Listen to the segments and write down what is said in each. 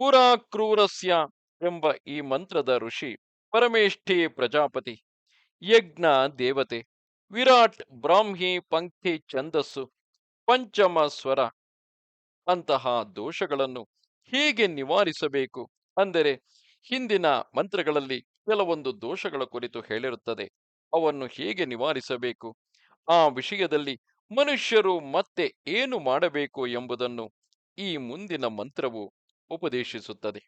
ಪುರಾ ಕ್ರೂರಸ್ಯ ಎಂಬ ಈ ಮಂತ್ರದ ಋಷಿ ಪರಮೇಷ್ಠಿ ಪ್ರಜಾಪತಿ, ಯಜ್ಞ ದೇವತೆ, ವಿರಾಟ್ ಬ್ರಾಹ್ಮಿ ಪಂಕ್ತಿ ಛಂದಸ್ಸು, ಪಂಚಮ ಸ್ವರ ಅಂತಹ ದೋಷಗಳನ್ನು ಹೇಗೆ ನಿವಾರಿಸಬೇಕು ಅಂದರೆ ಹಿಂದಿನ ಮಂತ್ರಗಳಲ್ಲಿ ಕೆಲವೊಂದು ದೋಷಗಳ ಕುರಿತು ಹೇಳಿರುತ್ತದೆ. ಅವನ್ನು ಹೇಗೆ ನಿವಾರಿಸಬೇಕು? ಆ ವಿಷಯದಲ್ಲಿ ಮನುಷ್ಯರು ಮತ್ತೆ ಏನು ಮಾಡಬೇಕು ಎಂಬುದನ್ನು ಈ ಮುಂದಿನ ಮಂತ್ರವು ಉಪದೇಶಿಸುತ್ತದೆ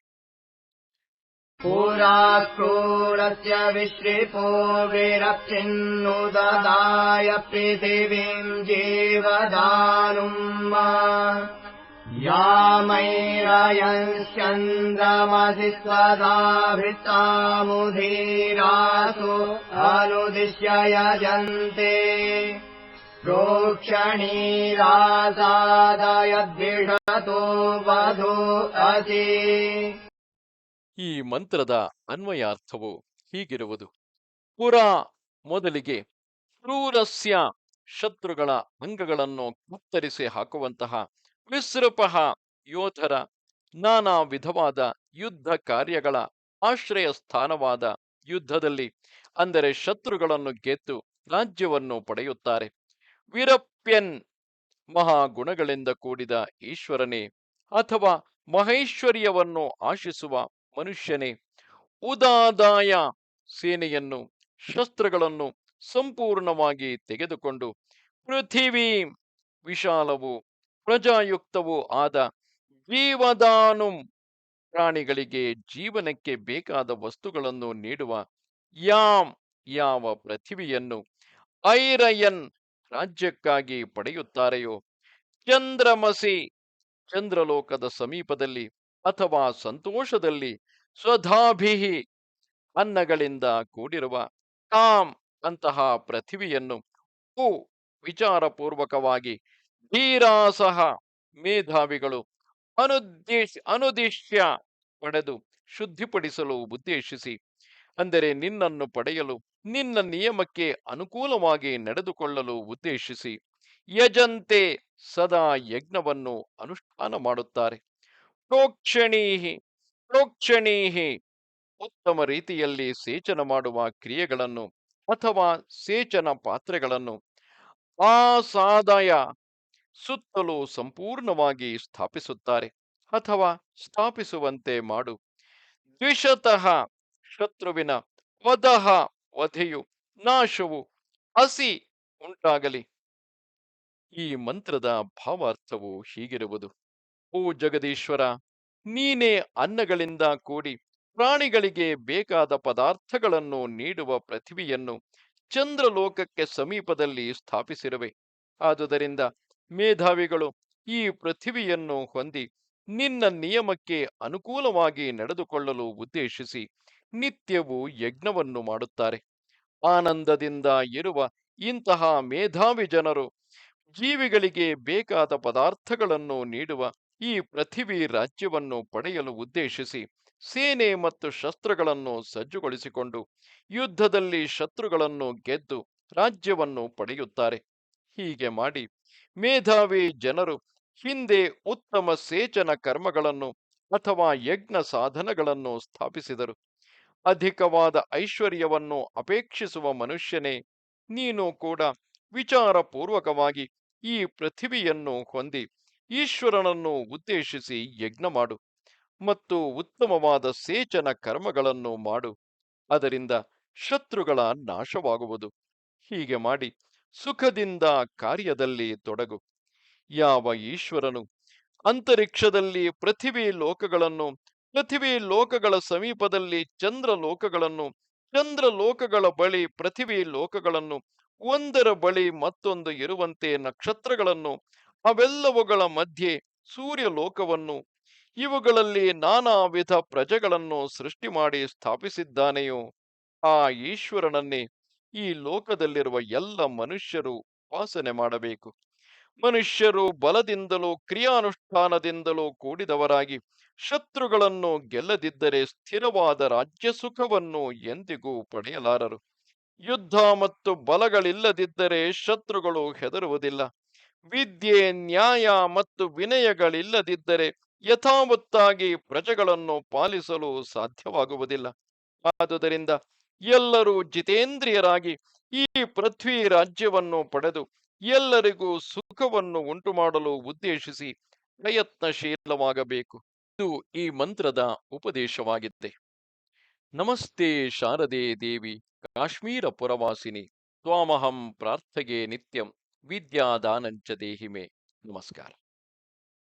पुरा क्रूरस्य विश्रिपो विरप्चिन्नुददाय पृथिवीम् जीवदानुम् यामैरयश्चन्द्रमसि स्वदाभृतामुधीरासु अनुदिश्य यजन्ते ಈ ಮಂತ್ರದ ಅನ್ವಯಾರ್ಥವು ಹೀಗಿರುವುದು. ಪುರ ಮೊದಲಿಗೆ ಕ್ರೂರಸ್ಯ ಶತ್ರುಗಳ ಅಂಗಗಳನ್ನು ಕತ್ತರಿಸಿ ಹಾಕುವಂತಹ ವಿಸೃಪಹ ಯೋಧರ ನಾನಾ ವಿಧವಾದ ಯುದ್ಧ ಕಾರ್ಯಗಳ ಆಶ್ರಯ ಸ್ಥಾನವಾದ ಯುದ್ಧದಲ್ಲಿ ಅಂದರೆ ಶತ್ರುಗಳನ್ನು ಗೆದ್ದು ರಾಜ್ಯವನ್ನು ಪಡೆಯುತ್ತಾರೆ. ವಿರಪ್ಯನ್ ಮಹಾಗುಣಗಳಿಂದ ಕೂಡಿದ ಈಶ್ವರನೇ ಅಥವಾ ಮಹೇಶ್ವರ್ಯವನ್ನು ಆಶಿಸುವ ಮನುಷ್ಯನೇ, ಉದಾದಾಯ ಸೇನೆಯನ್ನು, ಶಸ್ತ್ರಗಳನ್ನು ಸಂಪೂರ್ಣವಾಗಿ ತೆಗೆದುಕೊಂಡು ಪೃಥಿವಿ ವಿಶಾಲವು ಪ್ರಜಾಯುಕ್ತವೂ ಆದ ಜೀವದಾನು ಪ್ರಾಣಿಗಳಿಗೆ ಜೀವನಕ್ಕೆ ಬೇಕಾದ ವಸ್ತುಗಳನ್ನು ನೀಡುವ ಯಾಮ್ ಯಾವ ಪೃಥಿವಿಯನ್ನು ಐರಯನ್ ರಾಜ್ಯಕ್ಕಾಗಿ ಪಡೆಯುತ್ತಾರೆಯೋ? ಚಂದ್ರಮಸಿ, ಚಂದ್ರಲೋಕದ ಸಮೀಪದಲ್ಲಿ ಅಥವಾ ಸಂತೋಷದಲ್ಲಿ ಸ್ವಧಾಭಿಹಿ ಅನ್ನಗಳಿಂದ ಕೂಡಿರುವ ಕಾಮ್ ಅಂತಹ ಪೃಥಿವಿಯನ್ನು ಹೂ ವಿಚಾರಪೂರ್ವಕವಾಗಿ ಧೀರಾಸಹ ಮೇಧಾವಿಗಳು ಅನುದ್ದೇಶ, ಅನುದಿಶ್ಯ ಪಡೆದು ಶುದ್ಧಿಪಡಿಸಲು ಉದ್ದೇಶಿಸಿ ಅಂದರೆ ನಿನ್ನನ್ನು ಪಡೆಯಲು, ನಿನ್ನ ನಿಯಮಕ್ಕೆ ಅನುಕೂಲವಾಗಿ ನಡೆದುಕೊಳ್ಳಲು ಉದ್ದೇಶಿಸಿ, ಯಜಂತೆ ಸದಾ ಯಜ್ಞವನ್ನು ಅನುಷ್ಠಾನ ಮಾಡುತ್ತಾರೆ. ಪ್ರೋಕ್ಷಣೀಹಿ ಪ್ರೋಕ್ಷಣೀಹಿ, ಉತ್ತಮ ರೀತಿಯಲ್ಲಿ ಸೇಚನ ಮಾಡುವ ಕ್ರಿಯೆಗಳನ್ನು ಅಥವಾ ಸೇಚನ ಪಾತ್ರೆಗಳನ್ನು ಆಸಾದಾಯ ಸುತ್ತಲೂ ಸಂಪೂರ್ಣವಾಗಿ ಸ್ಥಾಪಿಸುತ್ತಾರೆ ಅಥವಾ ಸ್ಥಾಪಿಸುವಂತೆ ಮಾಡು. ದ್ವಿಷತಃ ಶತ್ರುವಿನ ವದಹ, ವಧೆಯು ನಾಶವು, ಹಸಿ ಉಂಟಾಗಲಿ. ಈ ಮಂತ್ರದ ಭಾವಾರ್ಥವು ಹೀಗಿರುವುದು. ಓ ಜಗದೀಶ್ವರ, ನೀನೇ ಅನ್ನಗಳಿಂದ ಕೂಡಿ ಪ್ರಾಣಿಗಳಿಗೆ ಬೇಕಾದ ಪದಾರ್ಥಗಳನ್ನು ನೀಡುವ ಪೃಥ್ವಿಯನ್ನು ಚಂದ್ರಲೋಕಕ್ಕೆ ಸಮೀಪದಲ್ಲಿ ಸ್ಥಾಪಿಸಿರುವೆ. ಆದುದರಿಂದ ಮೇಧಾವಿಗಳು ಈ ಪೃಥ್ವಿಯನ್ನು ಹೊಂದಿ ನಿನ್ನ ನಿಯಮಕ್ಕೆ ಅನುಕೂಲವಾಗಿ ನಡೆದುಕೊಳ್ಳಲು ಉದ್ದೇಶಿಸಿ ನಿತ್ಯವೂ ಯಜ್ಞವನ್ನು ಮಾಡುತ್ತಾರೆ. ಆನಂದದಿಂದ ಇರುವ ಇಂತಹ ಮೇಧಾವಿ ಜನರು ಜೀವಿಗಳಿಗೆ ಬೇಕಾದ ಪದಾರ್ಥಗಳನ್ನು ನೀಡುವ ಈ ಪೃಥಿವಿ ರಾಜ್ಯವನ್ನು ಪಡೆಯಲು ಉದ್ದೇಶಿಸಿ ಸೇನೆ ಮತ್ತು ಶಸ್ತ್ರಗಳನ್ನು ಸಜ್ಜುಗೊಳಿಸಿಕೊಂಡು ಯುದ್ಧದಲ್ಲಿ ಶತ್ರುಗಳನ್ನು ಗೆದ್ದು ರಾಜ್ಯವನ್ನು ಪಡೆಯುತ್ತಾರೆ. ಹೀಗೆ ಮಾಡಿ ಮೇಧಾವಿ ಜನರು ಹಿಂದೆ ಉತ್ತಮ ಸೇಚನ ಕರ್ಮಗಳನ್ನು ಅಥವಾ ಯಜ್ಞ ಸಾಧನಗಳನ್ನು ಸ್ಥಾಪಿಸಿದರು. ಅಧಿಕವಾದ ಐಶ್ವರ್ಯವನ್ನು ಅಪೇಕ್ಷಿಸುವ ಮನುಷ್ಯನೇ, ನೀನು ಕೂಡ ವಿಚಾರಪೂರ್ವಕವಾಗಿ ಈ ಪೃಥಿವಿಯನ್ನು ಹೊಂದಿ, ಈಶ್ವರನನ್ನು ಉದ್ದೇಶಿಸಿ ಯಜ್ಞ ಮಾಡು ಮತ್ತು ಉತ್ತಮವಾದ ಸೇಚನ ಕರ್ಮಗಳನ್ನು ಮಾಡು, ಅದರಿಂದ ಶತ್ರುಗಳ ನಾಶವಾಗುವುದು. ಹೀಗೆ ಮಾಡಿ ಸುಖದಿಂದ ಕಾರ್ಯದಲ್ಲಿ ತೊಡಗು. ಯಾವ ಈಶ್ವರನು ಅಂತರಿಕ್ಷದಲ್ಲಿ ಪೃಥಿವಿ ಲೋಕಗಳನ್ನು ಪೃಥಿವಿ ಲೋಕಗಳ ಸಮೀಪದಲ್ಲಿ ಚಂದ್ರ ಲೋಕಗಳನ್ನು, ಚಂದ್ರ ಲೋಕಗಳ ಬಳಿ ಪೃಥಿವಿ ಲೋಕಗಳನ್ನು ಒಂದರ ಬಳಿ ಮತ್ತೊಂದು ಇರುವಂತೆ ನಕ್ಷತ್ರಗಳನ್ನು, ಅವೆಲ್ಲವುಗಳ ಮಧ್ಯೆ ಸೂರ್ಯ ಲೋಕವನ್ನು, ಇವುಗಳಲ್ಲಿ ನಾನಾ ವಿಧ ಪ್ರಜೆಗಳನ್ನು ಸೃಷ್ಟಿ ಮಾಡಿ ಸ್ಥಾಪಿಸಿದ್ದಾನೆಯೋ? ಆ ಈಶ್ವರನನ್ನೇ ಈ ಲೋಕದಲ್ಲಿರುವ ಎಲ್ಲ ಮನುಷ್ಯರು ಉಪಾಸನೆ ಮಾಡಬೇಕು. ಮನುಷ್ಯರು ಬಲದಿಂದಲೂ, ಕ್ರಿಯಾನುಷ್ಠಾನದಿಂದಲೂ ಕೂಡಿದವರಾಗಿ ಶತ್ರುಗಳನ್ನು ಗೆಲ್ಲದಿದ್ದರೆ ಸ್ಥಿರವಾದ ರಾಜ್ಯ ಸುಖವನ್ನು ಎಂದಿಗೂ ಪಡೆಯಲಾರರು. ಯುದ್ಧ ಮತ್ತು ಬಲಗಳಿಲ್ಲದಿದ್ದರೆ ಶತ್ರುಗಳು ಹೆದರುವುದಿಲ್ಲ. ವಿದ್ಯೆ, ನ್ಯಾಯ ಮತ್ತು ವಿನಯಗಳಿಲ್ಲದಿದ್ದರೆ ಯಥಾವತ್ತಾಗಿ ಪ್ರಜೆಗಳನ್ನು ಪಾಲಿಸಲು ಸಾಧ್ಯವಾಗುವುದಿಲ್ಲ. ಆದುದರಿಂದ ಎಲ್ಲರೂ ಜಿತೇಂದ್ರಿಯರಾಗಿ ಈ ಪೃಥ್ವಿ ರಾಜ್ಯವನ್ನು ಪಡೆದು ಎಲ್ಲರಿಗೂ ಸುಖವನ್ನು ಉಂಟು ಮಾಡಲು ಉದ್ದೇಶಿಸಿ ಪ್ರಯತ್ನಶೀಲವಾಗಬೇಕು. ಇದು ಈ ಮಂತ್ರದ ಉಪದೇಶವಾಗಿದೆ. ನಮಸ್ತೆ ಶಾರದೆ ದೇವಿ, ಕಾಶ್ಮೀರ ಪುರವಾಸಿನಿ, ತ್ವಾಮಹಂ ಪ್ರಾರ್ಥಗೆ ನಿತ್ಯಂ, ವಿದ್ಯಾದಾನಂಚ ದೇಹಿಮೆ. ನಮಸ್ಕಾರ.